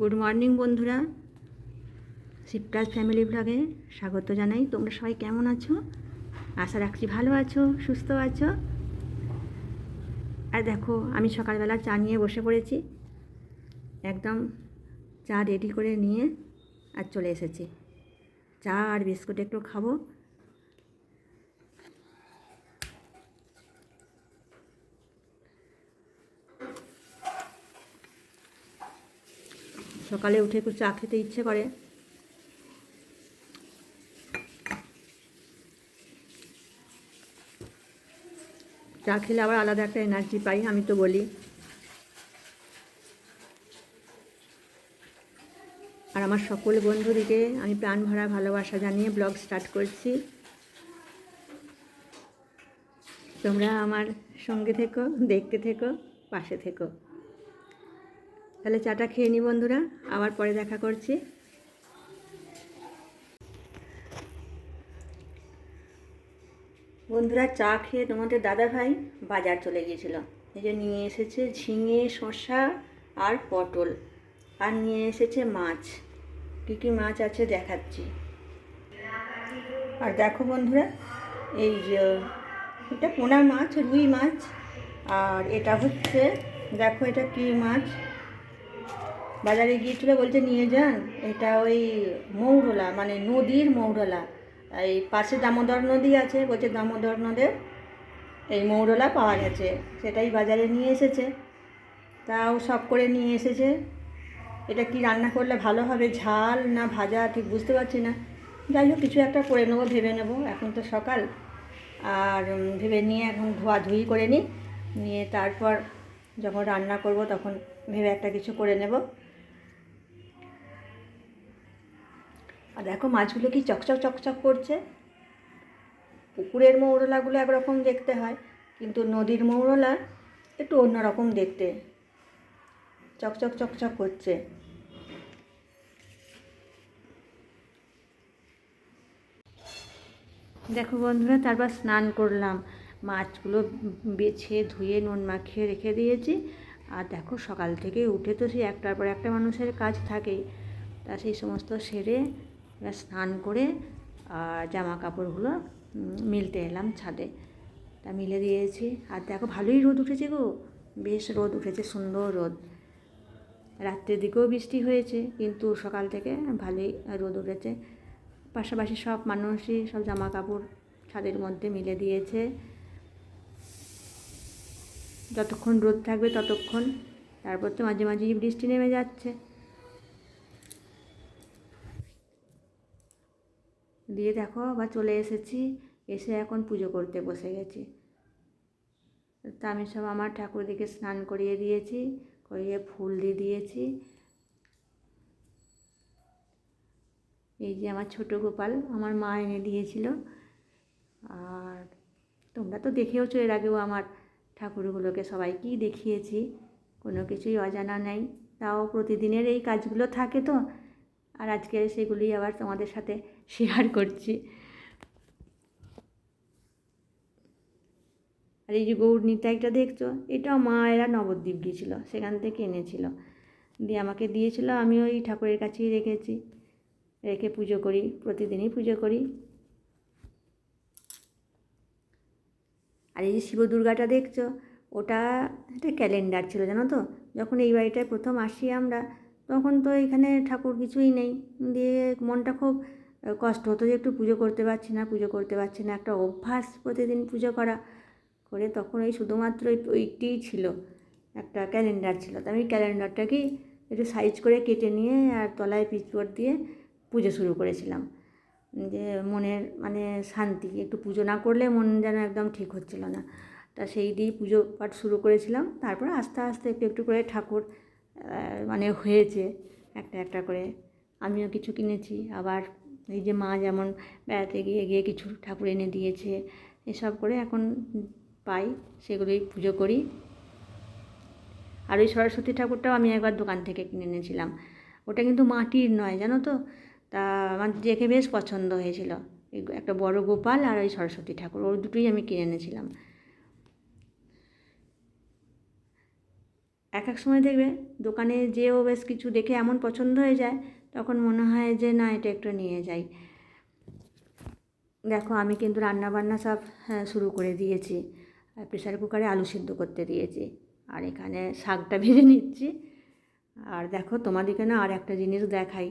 Good morning বন্ধুরা। Shivraj family ব্লগে স্বাগত জানাই। তোমরা সবাই কেমন আছো? আশা রাখছি ভালো আছো, সুস্থ আছো। আর দেখো, আমি সকালবেলা চা নিয়ে বসে পড়েছি। একদম চা রেডি করে নিয়ে আর চলে এসেছি। চা আর বিস্কুট একটু খাব। সকালে উঠে একটু চা খেতে ইচ্ছে করে। চা খেলে আবার আলাদা একটা এনার্জি পাই, আমি তো বলি। আর আমার সকল বন্ধুদিকে আমি প্রাণ ভরা ভালোবাসা জানিয়ে ব্লগ স্টার্ট করছি। তোমরা আমার সঙ্গে থেকো, দেখতে থেকো, পাশে থেকো। তাহলে চাটা খেয়ে নি বন্ধুরা, আবার পরে দেখা করছি। বন্ধুরা চা খেয়ে তোমাদের দাদা ভাই বাজার চলে গিয়েছিল। এই যে নিয়ে এসেছে ঝিঙে, শসা আর পটল, আর নিয়ে এসেছে মাছ। কী কী মাছ আছে দেখাচ্ছি। আর দেখো বন্ধুরা, এই যে এটা পোনা মাছ, রুই মাছ, আর এটা হচ্ছে, দেখো এটা কী মাছ? বাজারে গিয়েছিল বলছে, নিয়ে যান। এটা ওই মৌরলা মানে নদীর মৌরলা এই পাশে দামোদর নদী আছে, বলছে, দামোদর নদের এই মৌরলা পাওয়া গেছে। সেটাই বাজারে নিয়ে এসেছে। তাও সব করে নিয়ে এসেছে। এটা কি রান্না করলে ভালো হবে, ঝাল না ভাজা, ঠিক বুঝতে পারছি না। যাই হোক, কিছু একটা করে নেব, ভেবে নেব। এখন তো সকাল। আর ভেবে নিয়ে এখন ধোয়াধুয়ি করে নিই। নিয়ে তারপর যখন রান্না করব, তখন ভেবে একটা কিছু করে নেব। আর দেখো মাছগুলো কি চকচক চকচক করছে। পুকুরের মৌরলাগুলো একরকম দেখতে হয়, কিন্তু নদীর মৌরলা একটু অন্যরকম দেখতে। চকচক চকচক করছে। দেখো বন্ধুরা, তারপর স্নান করলাম। মাছগুলো বেছে ধুয়ে নুন মাখিয়ে রেখে দিয়েছি। আর দেখো সকাল থেকে উঠে তো সেই একটার পর একটা মানুষের কাজ থাকেই। তা সেই সমস্ত সেরে এবার স্নান করে, আর জামা কাপড়গুলো মিলতে এলাম ছাদে। তা মিলে দিয়েছি। আর দেখো ভালোই রোদ উঠেছে গো। বেশ রোদ উঠেছে, সুন্দর রোদ। রাত্রের দিকেও বৃষ্টি হয়েছে, কিন্তু সকাল থেকে ভালোই রোদ উঠেছে। পাশাপাশি সব মানুষই সব জামা কাপড় ছাদের মধ্যে মিলে দিয়েছে। যতক্ষণ রোদ থাকবে ততক্ষণ। তারপর তো মাঝে মাঝেই বৃষ্টি নেমে যাচ্ছে। দিয়ে দেখো আবার চলে এসেছি, এসে এখন পুজো করতে বসে গেছি। তা আমি সব আমার ঠাকুরদিকে স্নান করিয়ে দিয়েছি, করিয়ে ফুল দিয়ে দিয়েছি। এই যে আমার ছোট গোপাল, আমার মা এনে দিয়েছিল। আর তোমরা তো দেখেওছো এর আগেও আমার ঠাকুরগুলোকে, সবাইকেই দেখিয়েছি। কোনো কিছুই অজানা নেই। তাও প্রতিদিনের এই কাজগুলো থাকে তো। আর আজকে সেগুলি আবার তোমাদের সাথে শেয়ার করছি। আর এই যে গৌর নিতাইটা দেখছ, এটাও মা এরা নবদ্বীপ গিয়েছিল, সেখান থেকে এনেছিল। দিয়ে আমাকে দিয়েছিল আমি ওই ঠাকুরের কাছেই রেখেছি। রেখে পুজো করি, প্রতিদিনই পুজো করি। আর এই যে শিব দুর্গাটা দেখছ, ওটা একটা ক্যালেন্ডার ছিল, জানো তো? যখন এই বাড়িটায় প্রথম আসি আমরা, তখন তো এখানে ঠাকুর কিছুই নেই। দিয়ে মনটা খুব কষ্ট হতো যে একটু পুজো করতে পারছি না, পুজো করতে পারছি না। একটা অভ্যাস প্রতিদিন পুজো করা, করে তখন ওই শুধুমাত্র ওই ওইটিই ছিল, একটা ক্যালেন্ডার ছিল। তো আমি ক্যালেন্ডারটাকেই একটু সাইজ করে কেটে নিয়ে আর তলায় পিচবোর্ড দিয়ে পুজো শুরু করেছিলাম। যে মনের মানে শান্তি, একটু পুজো না করলে মন যেন একদম ঠিক হচ্ছিল না। তা সেই দিয়েই পুজো পাঠ শুরু করেছিলাম। তারপর আস্তে আস্তে একটু একটু করে ঠাকুর মানে হয়েছে, একটা একটা করে। আমিও কিছু কিনেছি, আবার এই যে মা যেমন বেড়াতে গিয়ে গিয়ে কিছু ঠাকুর এনে দিয়েছে, এসব করে এখন পাই, সেগুলোই পুজো করি। আর ওই সরস্বতী ঠাকুরটাও আমি একবার দোকান থেকে কিনে এনেছিলাম। ওটা কিন্তু মাটির নয়, জানো তো? তা আমার দেখে বেশ পছন্দ হয়েছিল। একটা বড় গোপাল আর ওই সরস্বতী ঠাকুর ওই দুটোই আমি কিনে এনেছিলাম। এক এক সময় দেখবে দোকানে যেও বেশ কিছু দেখে এমন পছন্দ হয়ে যায় তখন মনে হয় যে না এটা একটু নিয়ে যাই। দেখো আমি কিন্তু রান্না বান্না সব হ্যাঁ, শুরু করে দিয়েছি। প্রেশার কুকারে আলু সিদ্ধ করতে দিয়েছি। আর এখানে শাকটা ভেজে নিচ্ছি। আর দেখো তোমাদেরকে না আর একটা জিনিস দেখাই।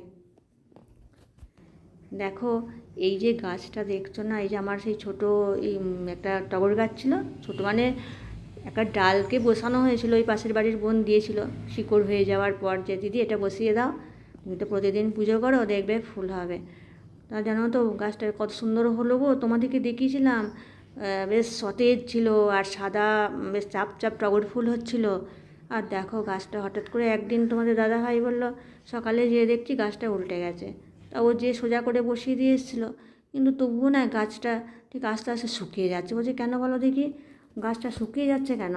দেখো এই যে গাছটা দেখছ না এই যে আমার সেই ছোটো এই একটা টগর গাছ ছিল। ছোটো মানে একটা ডালকে বসানো হয়েছিল ওই পাশের বাড়ির বোন দিয়েছিল। শিকড় হয়ে যাওয়ার পর যে দিদি এটা বসিয়ে দাও। তুমি তো প্রতিদিন পুজো করো, দেখবে ফুল হবে। তা জানো তো, গাছটা কত সুন্দর হলো গো। তোমাদেরকে দেখিয়েছিলাম বেশ সতেজ ছিল আর সাদা বেশ চাপ চাপ টগর ফুল হচ্ছিল। আর দেখো গাছটা হঠাৎ করে একদিন তোমাদের দাদা ভাই বলল, সকালে যেয়ে দেখছি গাছটা উল্টে গেছে। তা ও যে সোজা করে বসিয়ে দিয়ে এসেছিল। কিন্তু তবুও না গাছটা ঠিক আস্তে আস্তে শুকিয়ে যাচ্ছে। বলছে, কেন বলো দেখি, গাছটা শুকিয়ে যাচ্ছে কেন?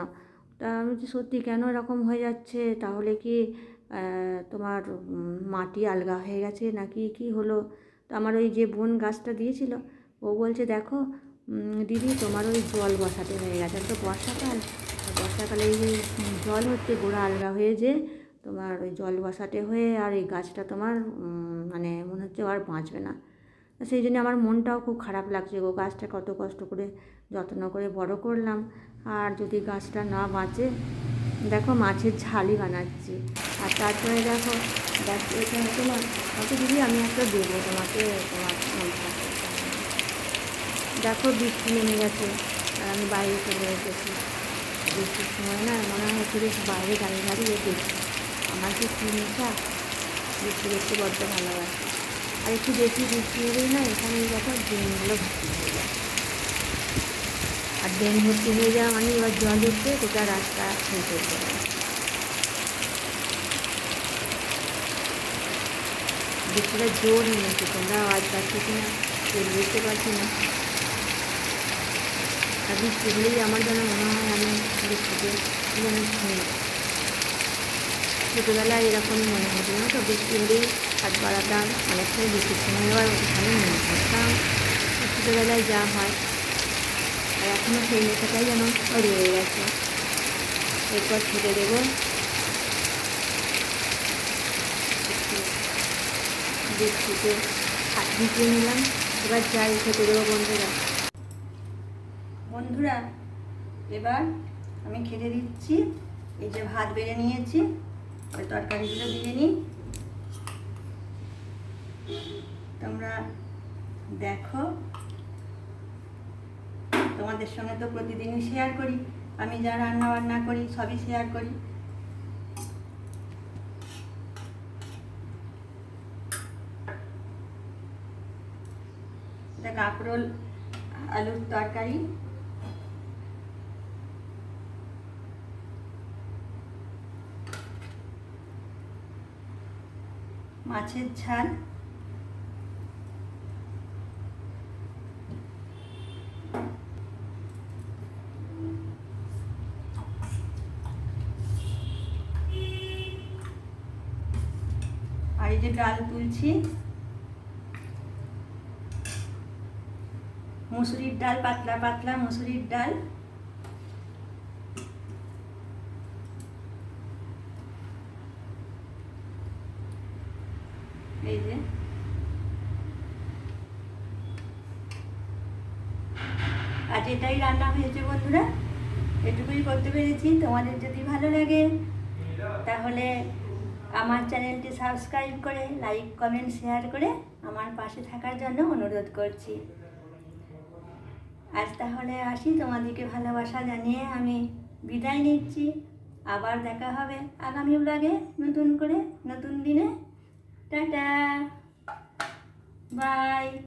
তা আমি সত্যি কেন এরকম হয়ে যাচ্ছে? তাহলে কি তোমার মাটি আলগা হয়ে গেছে নাকি কি হলো? তো আমার ওই যে বোন গাছটা দিয়েছিল, ও বলছে, দেখো দিদি, তোমার ওই জল বসাতে হয়ে গেছে। তো বর্ষাকাল বর্ষাকালে এই জল হচ্ছে, গোড়া আলগা হয়ে যে তোমার ওই জল বসাতে হয়ে আর এই গাছটা তোমার মানে মনে হচ্ছে আর বাঁচবে না। সেই জন্য আমার মনটাও খুব খারাপ লাগছে গো, গাছটা কত কষ্ট করে যত্ন করে বড় করলাম। আর যদি গাছটা না বাঁচে, দেখো, মাছের ঝালই বানাচ্ছি। আর তারপরে দেখো। দেখ তোমার হয়তো দিদি, আমি একটা দেবো তোমাকে, তোমার। দেখো, বৃষ্টি নেমে গেছে, আর আমি বাইরে চলে এসেছি। বৃষ্টির সময় না, মনে হয় একটু বেশ বাইরে দাঁড়িয়ে দাঁড়িয়ে দেখি। আমার যে কী নেশা বৃষ্টি দেখতে বড্ড ভালোবাসি আর একটু বেশি বৃষ্টি হলেই না, এখানে দেখো ড্রেনগুলো ভর্তি হয়ে যায়। আর ড্রেন ভর্তি হয়ে যাওয়া মানে এবার জল উঠছে গোটা রাস্তা হয়ে চলতে পারে জোর নিয়েছে তোমরা আওয়াজ পাচ্ছ কি না বুঝতে পারছি না আর বৃষ্টি হলেই আমার যেন মনে হয় আমি বৃষ্টিতে যেন শুনি ছোটোবেলায় এরকমই মনে হতো জানো তো বৃষ্টি হলেই হাত বাড়াতাম অনেক সময় বৃষ্টির সময় আবার ওখানে মনে করতাম ছোটোবেলায় যা হয় আর এখনও সেই নেশাটাই যেন রয়ে গেছে এরপর ছেড়ে দেবো বৃষ্টিতে হাত ভিজিয়ে নিলাম। এবার যাই খেতে দেবো বন্ধুরা। বন্ধুরা, এবার আমি খেতে দিচ্ছি। এই যে ভাত বেড়ে নিয়েছি ওই তরকারিগুলো দিয়ে নিই। তোমরা দেখো, তোমাদের সঙ্গে তো প্রতিদিনই শেয়ার করি। আমি যা রান্না বান্না করি, সবই শেয়ার করি এটা কাঁকরোল আলুর তরকারি মাছের ঝাল আর এই যে ডাল তুলছি মুসুরির ডাল, পাতলা পাতলা মুসুরির ডাল। এই যে। আজ এটাই রান্না হয়েছে বন্ধুরা। এটুকুই করতে পেরেছি। তোমাদের যদি ভালো লাগে, তাহলে আমার চ্যানেলটি সাবস্ক্রাইব করে, লাইক, কমেন্ট, শেয়ার করে আমার পাশে থাকার জন্য অনুরোধ করছি। আজ তাহলে আসি তোমাদেরকে ভালোবাসা জানিয়ে আমি বিদায় নিচ্ছি। আবার দেখা হবে আগামী ব্লগে নতুন করে, নতুন দিনে। টাটা। বাই